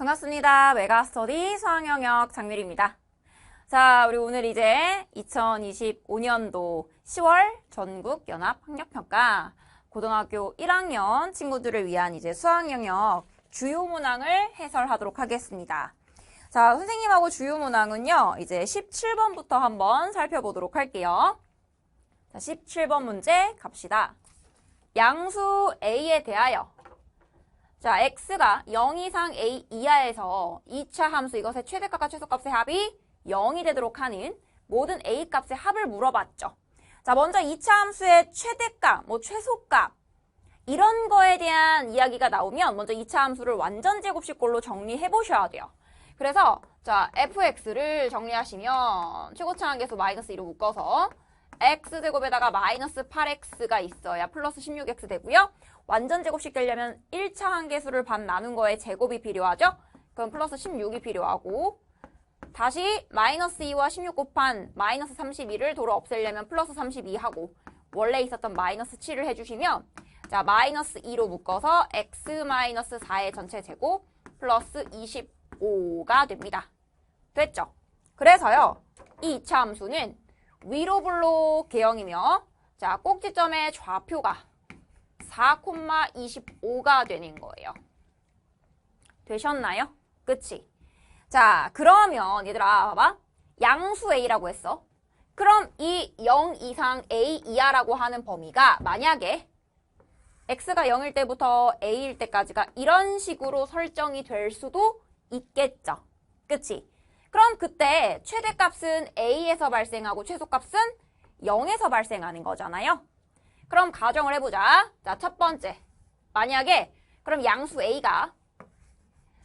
반갑습니다. 메가스터디 수학영역 장미리입니다. 자, 우리 오늘 이제 2025년도 10월 전국 연합 학력평가 고등학교 1학년 친구들을 위한 이제 수학영역 주요 문항을 해설하도록 하겠습니다. 자, 선생님하고 주요 문항은요, 이제 17번부터 한번 살펴보도록 할게요. 자, 17번 문제 갑시다. 양수 A에 대하여 자, x가 0 이상 a 이하에서 2차 함수 이것의 최대값과 최소값의 합이 0이 되도록 하는 모든 a 값의 합을 물어봤죠. 자, 먼저 2차 함수의 최대값, 뭐 최소값 이런 거에 대한 이야기가 나오면 먼저 2차 함수를 완전 제곱식꼴로 정리해 보셔야 돼요. 그래서 자, fx를 정리하시면 최고차항계수 마이너스 2로 묶어서 x제곱에다가 마이너스 8x가 있어야 플러스 16x 되고요. 완전 제곱식 되려면 1차 한계수를 반 나눈 거에 제곱이 필요하죠? 그럼 플러스 16이 필요하고 다시 마이너스 2와 16 곱한 마이너스 32를 도로 없애려면 플러스 32하고 원래 있었던 마이너스 7을 해주시면 자 마이너스 2로 묶어서 x 마이너스 4의 전체 제곱 플러스 25가 됩니다. 됐죠? 그래서요. 이 2차 함수는 위로 블록 개형이며 자 꼭지점의 좌표가 4,25가 되는 거예요. 되셨나요? 그치? 자, 그러면 얘들아 봐봐. 양수 A라고 했어. 그럼 이 0 이상 A 이하라고 하는 범위가 만약에 x가 0일 때부터 a일 때까지가 이런 식으로 설정이 될 수도 있겠죠. 그치? 그럼 그때 최대값은 a에서 발생하고 최소값은 0에서 발생하는 거잖아요. 그럼 가정을 해보자. 자, 첫 번째. 만약에 그럼 양수 A가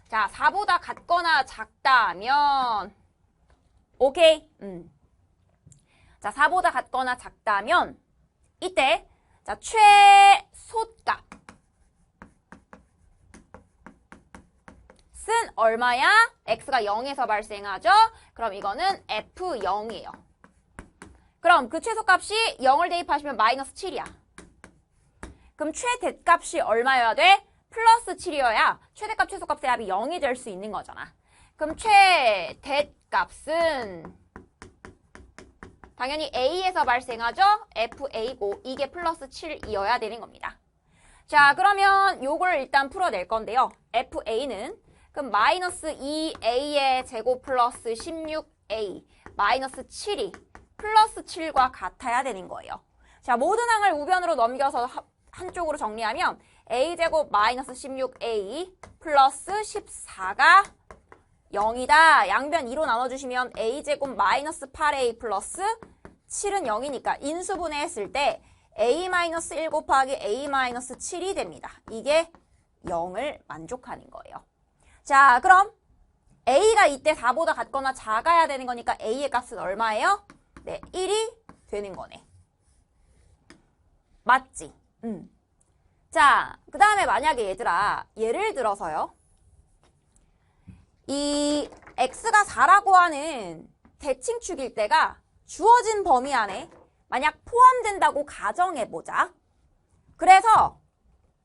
자, 4보다 같거나 작다면 오케이. 음. 자, 4보다 같거나 작다면 이때 자, 최소값 쓴 얼마야? x가 0에서 발생하죠? 그럼 이거는 f0이에요. 그럼 그 최소값이 0을 대입하시면 마이너스 7이야. 그럼 최대값이 얼마여야 돼? 플러스 7이어야 최대값, 최소값 의 합이 0이 될 수 있는 거잖아. 그럼 최대값은 당연히 A에서 발생하죠? FA고 이게 플러스 7이어야 되는 겁니다. 자 그러면 요걸 일단 풀어낼 건데요. FA는 그럼 마이너스 2A의 제곱 플러스 16A 마이너스 7이 플러스 7과 같아야 되는 거예요. 자, 모든 항을 우변으로 넘겨서 한쪽으로 정리하면 a제곱 마이너스 16a 플러스 14가 0이다. 양변 2로 나눠주시면 a제곱 마이너스 8a 플러스 7은 0이니까 인수분해 했을 때 a 마이너스 1 곱하기 a 마이너스 7이 됩니다. 이게 0을 만족하는 거예요. 자, 그럼 a가 이때 4보다 같거나 작아야 되는 거니까 a의 값은 얼마예요? 네, 1이 되는 거네. 맞지? 음. 자, 그 다음에 만약에 얘들아, 예를 들어서요. 이 x가 4라고 하는 대칭축일 때가 주어진 범위 안에 만약 포함된다고 가정해보자. 그래서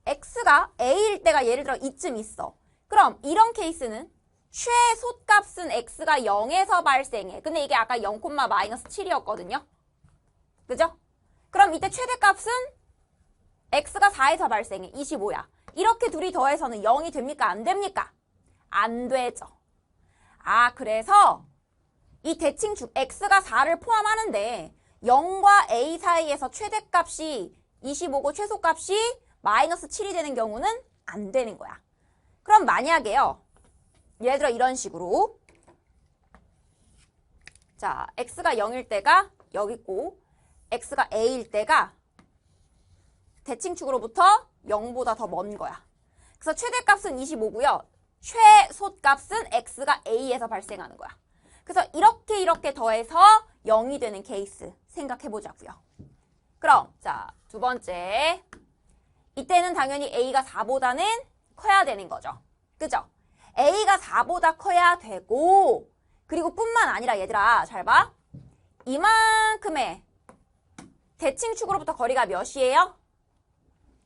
x가 a일 때가 예를 들어 이쯤 있어. 그럼 이런 케이스는 최소값은 x가 0에서 발생해. 근데 이게 아까 0, 마이너스 7이었거든요. 그죠? 그럼 이때 최대값은 x가 4에서 발생해. 25야. 이렇게 둘이 더해서는 0이 됩니까? 안 됩니까? 안 되죠. 아, 그래서 이 대칭축 x가 4를 포함하는데 0과 a 사이에서 최대값이 25고 최소값이 마이너스 7이 되는 경우는 안 되는 거야. 그럼 만약에요. 예를 들어 이런 식으로 자 x가 0일 때가 여기 있고 x가 a일 때가 대칭축으로부터 0보다 더 먼 거야. 그래서 최대값은 25고요. 최소값은 x가 a에서 발생하는 거야. 그래서 이렇게 이렇게 더해서 0이 되는 케이스 생각해보자고요. 그럼 자 두 번째 이때는 당연히 a가 4보다는 커야 되는 거죠. 그죠? A가 4보다 커야 되고 그리고 뿐만 아니라 얘들아 잘 봐. 이만큼의 대칭축으로부터 거리가 몇이에요?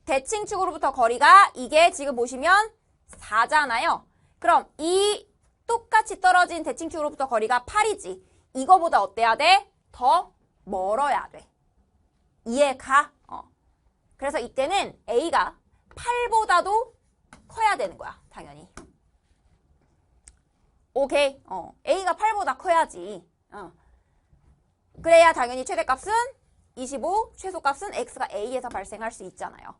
대칭축으로부터 거리가 이게 지금 보시면 4잖아요. 그럼 이 똑같이 떨어진 대칭축으로부터 거리가 8이지. 이거보다 어때야 돼? 더 멀어야 돼. 이해가? 어. 그래서 이때는 A가 8보다도 커야 되는 거야, 당연히. 오케이. 어. A가 8보다 커야지. 어. 그래야 당연히 최대값은 25, 최소값은 X가 A에서 발생할 수 있잖아요.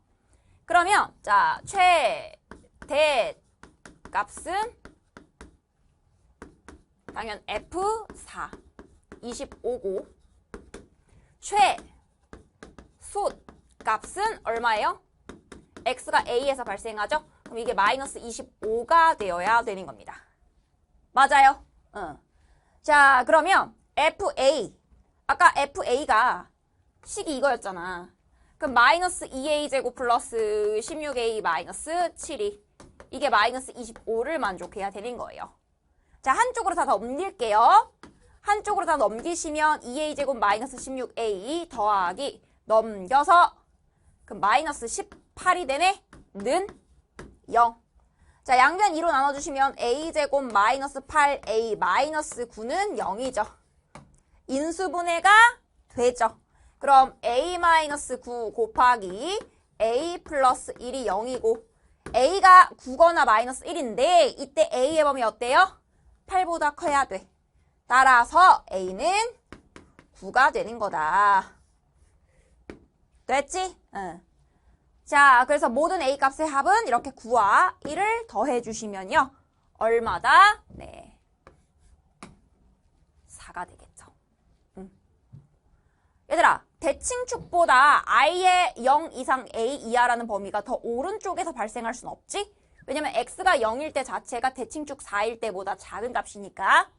그러면 자, 최대 값은 당연 F4 25고 최소 값은 얼마예요? X가 A에서 발생하죠? 그럼 이게 마이너스 25가 되어야 되는 겁니다. 맞아요. 응. 자, 그러면 FA. 아까 FA가 식이 이거였잖아. 그럼 마이너스 2A 제곱 플러스 16A 마이너스 7이. 이게 마이너스 25를 만족해야 되는 거예요. 자, 한쪽으로 다 넘길게요. 한쪽으로 다 넘기시면 2A 제곱 마이너스 16A 더하기 넘겨서 그럼 마이너스 18이 되네? 는 0. 자, 양변 2로 나눠주시면 a제곱 마이너스 8a 마이너스 9는 0이죠. 인수분해가 되죠. 그럼 a 마이너스 9 곱하기 a 플러스 1이 0이고 a가 9거나 마이너스 1인데 이때 a의 범위 어때요? 8보다 커야 돼. 따라서 a는 9가 되는 거다. 됐지? 응. 자, 그래서 모든 A 값의 합은 이렇게 9와 1을 더해 주시면요. 얼마다? 네. 4가 되겠죠. 음. 얘들아, 대칭축보다 I의 0 이상 A 이하라는 범위가 더 오른쪽에서 발생할 순 없지? 왜냐면 X가 0일 때 자체가 대칭축 4일 때보다 작은 값이니까.